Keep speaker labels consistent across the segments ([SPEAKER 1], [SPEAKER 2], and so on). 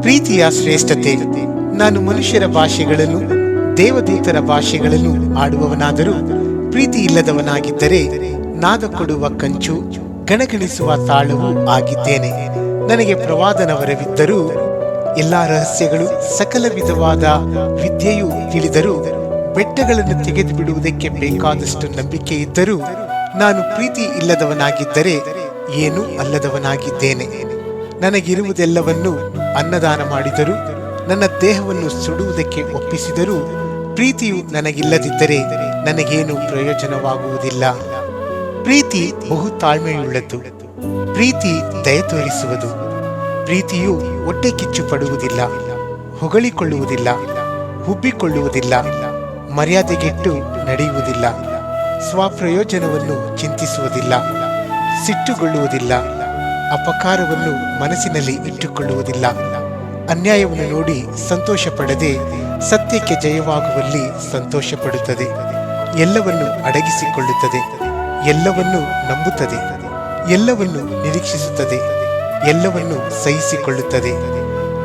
[SPEAKER 1] ಪ್ರೀತಿಯ ಶ್ರೇಷ್ಠತೆ. ನಾನು ಮನುಷ್ಯರ ಭಾಷೆಗಳನ್ನು, ದೇವದೇತರ ಭಾಷೆಗಳನ್ನು ಆಡುವವನಾದರೂ ಪ್ರೀತಿ ಇಲ್ಲದವನಾಗಿದ್ದರೆ ನಾದ ಕೊಡುವ ಕಂಚು ಗಣಗಣಿಸುವ ತಾಳವೂ ಆಗಿದ್ದೇನೆ. ನನಗೆ ಪ್ರವಾದನವರವಿದ್ದರೂ ಎಲ್ಲಾ ರಹಸ್ಯಗಳು ಸಕಲ ವಿಧವಾದ ವಿದ್ಯೆಯು ತಿಳಿದರೂ ಬೆಟ್ಟಗಳನ್ನು ತೆಗೆದು ಬಿಡುವುದಕ್ಕೆ ಬೇಕಾದಷ್ಟು ನಂಬಿಕೆ ಇದ್ದರೂ ನಾನು ಪ್ರೀತಿ ಇಲ್ಲದವನಾಗಿದ್ದರೆ ಏನೂ ಅಲ್ಲದವನಾಗಿದ್ದೇನೆ. ನನಗಿರುವುದೆಲ್ಲವನ್ನು ಅನ್ನದಾನ ಮಾಡಿದರೂ. ನನ್ನ ದೇಹವನ್ನು ಸುಡುವುದಕ್ಕೆ ಒಪ್ಪಿಸಿದರೂ. ಪ್ರೀತಿಯು ನನಗಿಲ್ಲದಿದ್ದರೆ ನನಗೇನು ಪ್ರಯೋಜನವಾಗುವುದಿಲ್ಲ. ಪ್ರೀತಿ ಬಹು ತಾಳ್ಮೆಯುಳ್ಳದ್ದು. ಪ್ರೀತಿ ದಯ ತೋರಿಸುವುದು. ಪ್ರೀತಿಯು ಒಟ್ಟೆ ಕಿಚ್ಚು ಪಡುವುದಿಲ್ಲ, ಹೊಗಳಿಕೊಳ್ಳುವುದಿಲ್ಲ, ಹುಬ್ಬಿಕೊಳ್ಳುವುದಿಲ್ಲ, ಮರ್ಯಾದೆಗೆಟ್ಟು ನಡೆಯುವುದಿಲ್ಲ, ಸ್ವಪ್ರಯೋಜನವನ್ನು ಚಿಂತಿಸುವುದಿಲ್ಲ, ಸಿಟ್ಟುಗೊಳ್ಳುವುದಿಲ್ಲ. ಅಪಕಾರವನ್ನು ಮನಸ್ಸಿನಲ್ಲಿ ಇಟ್ಟುಕೊಳ್ಳುವುದಿಲ್ಲ. ಅನ್ಯಾಯವನ್ನು ನೋಡಿ ಸಂತೋಷ ಪಡದೆ ಸತ್ಯಕ್ಕೆ ಜಯವಾಗುವಲ್ಲಿ ಸಂತೋಷ ಪಡುತ್ತದೆ ಎಲ್ಲವನ್ನು ಅಡಗಿಸಿಕೊಳ್ಳುತ್ತದೆ. ಎಲ್ಲವನ್ನು ನಂಬುತ್ತದೆ. ಎಲ್ಲವನ್ನು ನಿರೀಕ್ಷಿಸುತ್ತದೆ. ಎಲ್ಲವನ್ನು ಸಹಿಸಿಕೊಳ್ಳುತ್ತದೆ.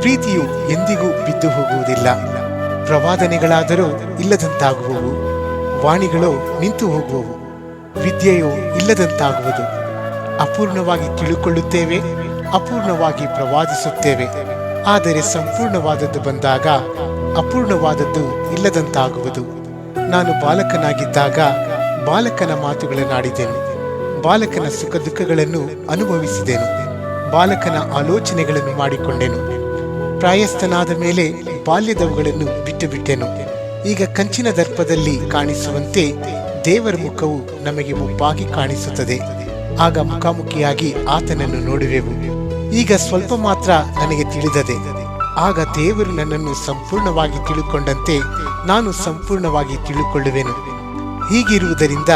[SPEAKER 1] ಪ್ರೀತಿಯು ಎಂದಿಗೂ ಬಿದ್ದು ಹೋಗುವುದಿಲ್ಲ. ಪ್ರವಾದನೆಗಳಾದರೂ ಇಲ್ಲದಂತಾಗುವವು. ವಾಣಿಗಳೋ ನಿಂತು ಹೋಗುವವು. ವಿದ್ಯೆಯೋ ಇಲ್ಲದಂತಾಗುವುದು. ಅಪೂರ್ಣವಾಗಿ ತಿಳುಕೊಳ್ಳುತ್ತೇವೆ, ಅಪೂರ್ಣವಾಗಿ ಪ್ರವಾದಿಸುತ್ತೇವೆ. ಆದರೆ ಸಂಪೂರ್ಣವಾದದ್ದು ಬಂದಾಗ ಅಪೂರ್ಣವಾದದ್ದು ಇಲ್ಲದಂತಾಗುವುದು. ನಾನು ಬಾಲಕನಾಗಿದ್ದಾಗ ಬಾಲಕನ ಮಾತುಗಳನ್ನಾಡಿದೆನು. ಬಾಲಕನ ಸುಖ ದುಃಖಗಳನ್ನು ಅನುಭವಿಸಿದೆನು. ಬಾಲಕನ ಆಲೋಚನೆಗಳನ್ನು ಮಾಡಿಕೊಂಡೆನು. ಪ್ರಾಯಸ್ಥನಾದ ಮೇಲೆ ಬಾಲ್ಯದವುಗಳನ್ನು ಬಿಟ್ಟು ಬಿಟ್ಟೆನು ಈಗ ಕಂಚಿನ ದರ್ಪದಲ್ಲಿ ಕಾಣಿಸುವಂತೆ ದೇವರ ಮುಖವು ನಮಗೆ ಮುಪ್ಪಾಗಿ ಕಾಣಿಸುತ್ತದೆ. ಆಗ ಮುಖಾಮುಖಿಯಾಗಿ ಆತನನ್ನು ನೋಡುವೆವು ಈಗ ಸ್ವಲ್ಪ ಮಾತ್ರ ನನಗೆ ತಿಳಿದದೆ. ಆಗ ದೇವರು ನನ್ನನ್ನು ಸಂಪೂರ್ಣವಾಗಿ ತಿಳುಕೊಂಡಂತೆ ನಾನು ಸಂಪೂರ್ಣವಾಗಿ ತಿಳುಕೊಳ್ಳುವೆನು. ಹೀಗಿರುವುದರಿಂದ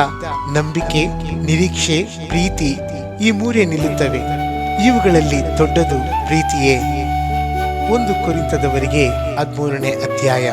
[SPEAKER 1] ನಂಬಿಕೆ, ನಿರೀಕ್ಷೆ, ಪ್ರೀತಿ ಈ ಮೂರೇ ನಿಲ್ಲುತ್ತವೆ. ಇವುಗಳಲ್ಲಿ ದೊಡ್ಡದು ಪ್ರೀತಿಯೇ. ಒಂದು ಕುರಿತದವರಿಗೆ ಹದಿಮೂರನೇ ಅಧ್ಯಾಯ.